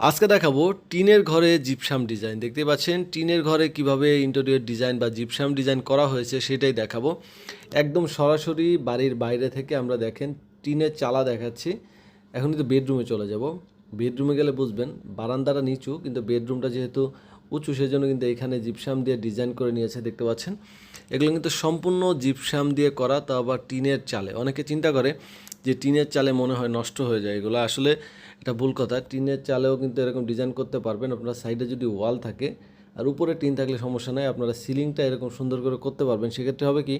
আজকে দেখাবো টিনের ঘরে জিপসাম ডিজাইন। দেখতে পাচ্ছেন, টিনের ঘরে কীভাবে ইন্টেরিয়র ডিজাইন বা জিপসাম ডিজাইন করা হয়েছে সেটাই দেখাবো। একদম সরাসরি বাড়ির বাইরে থেকে আমরা দেখেন, টিনের চালা দেখাচ্ছি। এখন কিন্তু বেডরুমে চলে যাব। বেডরুমে গেলে বুঝবেন, বারান্দাটা নিচু, কিন্তু বেডরুমটা যেহেতু উঁচু, সেজন্য কিন্তু এখানে জিপসাম দিয়ে ডিজাইন করে নিয়েছে, দেখতে পাচ্ছেন। এগুলো কিন্তু সম্পূর্ণ জিপসাম দিয়ে করা, তা আবার টিনের চালে। অনেকে চিন্তা করে যে টিনের চালে মনে হয় নষ্ট হয়ে যায় এগুলো। আসলে এটা ভুল কথা। টিনের চালেও কিন্তু এরকম ডিজাইন করতে পারবেন। আপনার সাইডে যদি ওয়াল থাকে আর উপরে টিন থাকলে সমস্যা নাই, আপনারা সিলিংটা এরকম সুন্দর করে করতে পারবেন। সেক্ষেত্রে হবে কি,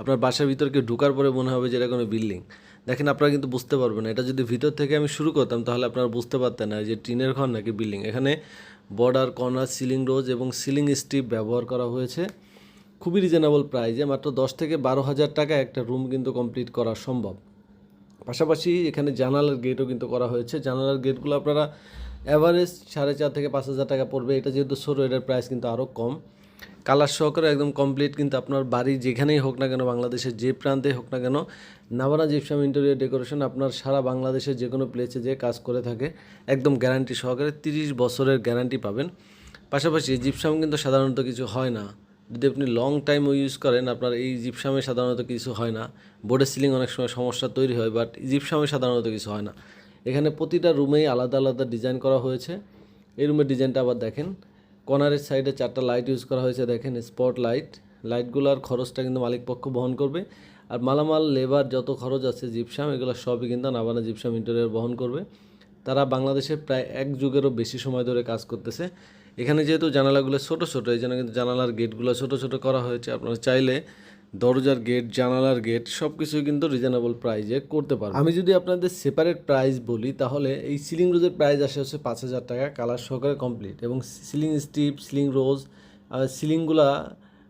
আপনার বাসার ভিতর কেউ ঢুকার পরে মনে হবে যে এটা কোনো বিল্ডিং। দেখেন, আপনারা কিন্তু বুঝতে পারবেন এটা যদি ভিতর থেকে আমি শুরু করতাম, তাহলে আপনারা বুঝতে পারতেন না যে টিনের ঘর নাকি বিল্ডিং। এখানে বর্ডার, কর্নার, সিলিং রোজ এবং সিলিং স্ট্রিপ ব্যবহার করা হয়েছে। খুবই রিজনেবল প্রাইজে মাত্র দশ থেকে বারো হাজার টাকা একটা রুম কিন্তু কমপ্লিট করা সম্ভব। পাশাপাশি এখানে জানালার গেটও কিন্তু করা হয়েছে। জানালার গেটগুলো আপনারা অ্যাভারেজ সাড়ে চার থেকে পাঁচ হাজার টাকা পড়বে। এটা যেহেতু ছোটো এটার প্রাইস কিন্তু আরও কম। কালার সহকারে একদম কমপ্লিট কিন্তু আপনার বাড়ি যেখানেই হোক না কেন, বাংলাদেশের যে প্রান্তে হোক না কেন নাভানা জিপসাম ইন্টেরিয়র ডেকোরেশন আপনার সারা বাংলাদেশের যে কোনো প্লেসে যে কাজ করে থাকে। একদম গ্যারান্টি সহকারে তিরিশ বছরের গ্যারান্টি পাবেন। পাশাপাশি জিপসাম কিন্তু সাধারণত কিছু হয় না। যদি আপনি লং টাইম ইউজ করেন, আপনার এই জিপসামে সাধারণত কিছু হয় না। বোর্ডের সিলিং অনেক সময় সমস্যা তৈরি হয় বাট জিপসামে সাধারণত কিছু হয় না। এখানে প্রতিটা রুমেই আলাদা আলাদা ডিজাইন করা হয়েছে। এই রুমের ডিজাইনটা আবার দেখেন। কর্নারের সাইডে চারটা লাইট ইউজ করা হয়েছে, দেখেন স্পট লাইট লাইটগুলোর খরচটা কিন্তু মালিকপক্ষ বহন করবে। আর মালামাল লেবার যত খরচ আছে জিপসাম এগুলো সবই কিন্তু নাবানা জিপসাম ইন্টেরিয়ার বহন করবে। তারা বাংলাদেশে প্রায় এক যুগেরও বেশি সময় ধরে কাজ করতেছে। এখানে যেহেতু জানালাগুলো ছোট ছোট, এই জন্য কিন্তু জানালার গেটগুলো ছোট ছোট করা হয়েছে। আপনারা চাইলে দরজার গেট জানালার গেট সব কিছুই কিন্তু রিজনেবল প্রাইজে করতে পারবেন আমি যদি আপনাদের সেপারেট প্রাইস বলি, তাহলে এই সিলিং রোজের প্রাইস আসে হচ্ছে পাঁচ হাজার টাকা কালার সহকারে কমপ্লিট এবং সিলিং স্টিপ সিলিং রোজ সিলিংগুলা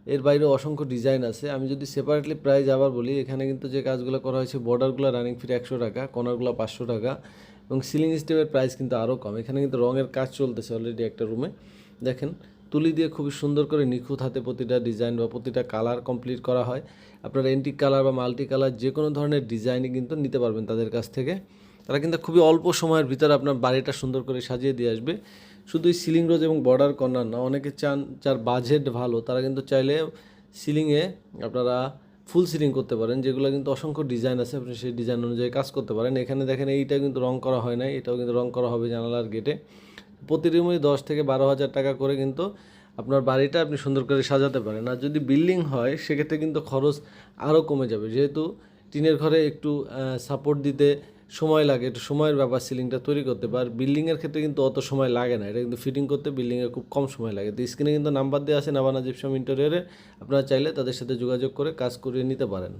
এর বাইরে অসংখ্য ডিজাইন আছে। আমি যদি সেপারেটলি প্রাইস আবার বলি, এখানে কিন্তু যে কাজগুলো করা হয়েছে বর্ডারগুলো রানিং ফিট একশো টাকা কর্নারগুলো পাঁচশো টাকা, এবং সিলিং স্টেপের প্রাইস কিন্তু আরও কম। এখানে কিন্তু রঙের কাজ চলতেছে অলরেডি একটা রুমে দেখেন তুলি দিয়ে খুবই সুন্দর করে নিখুঁত হাতে প্রতিটা ডিজাইন বা প্রতিটা কালার কমপ্লিট করা হয়। আপনারা এন্টিক কালার বা মাল্টি কালার যে কোনো ধরনের ডিজাইনই কিন্তু নিতে পারবেন তাদের কাছ থেকে। তারা কিন্তু খুবই অল্প সময়ের ভিতরে আপনার বাড়িটা সুন্দর করে সাজিয়ে দিয়ে আসবে। শুধু এই সিলিং রোজ এবং বর্ডার কর্নার না, অনেকে চান যার বাজেট ভালো, তারা কিন্তু চাইলে সিলিংয়ে আপনারা ফুল সিলিং করতে পারেন, যেগুলো কিন্তু অসংখ্য ডিজাইন আছে, আপনি সেই ডিজাইন অনুযায়ী কাজ করতে পারেন। এখানে দেখেন এইটা কিন্তু রং করা হয় নাই, এটাও কিন্তু রং করা হবে জানালার গেটে প্রতি রুমে দশ থেকে বারো হাজার টাকা করে কিন্তু আপনার বাড়িটা আপনি সুন্দর করে সাজাতে পারেন। আর যদি বিল্ডিং হয়, সেক্ষেত্রে কিন্তু খরচ আরও কমে যাবে। যেহেতু টিনের ঘরে একটু সাপোর্ট দিতে সময় লাগে, একটু সময়ের ব্যাপার সিলিংটা তৈরি করতে। পার বিল্ডিংয়ের ক্ষেত্রে কিন্তু অত সময় লাগে না। এটা কিন্তু ফিটিং করতে বিল্ডিংয়ে খুব কম সময় লাগে। তো স্ক্রিনে কিন্তু নাম্বার দেওয়া আছে, নাবানা জিপসাম ইন্টেরিয়রে আপনারা চাইলে তাদের সাথে যোগাযোগ করে কাজ করিয়ে নিতে পারেন।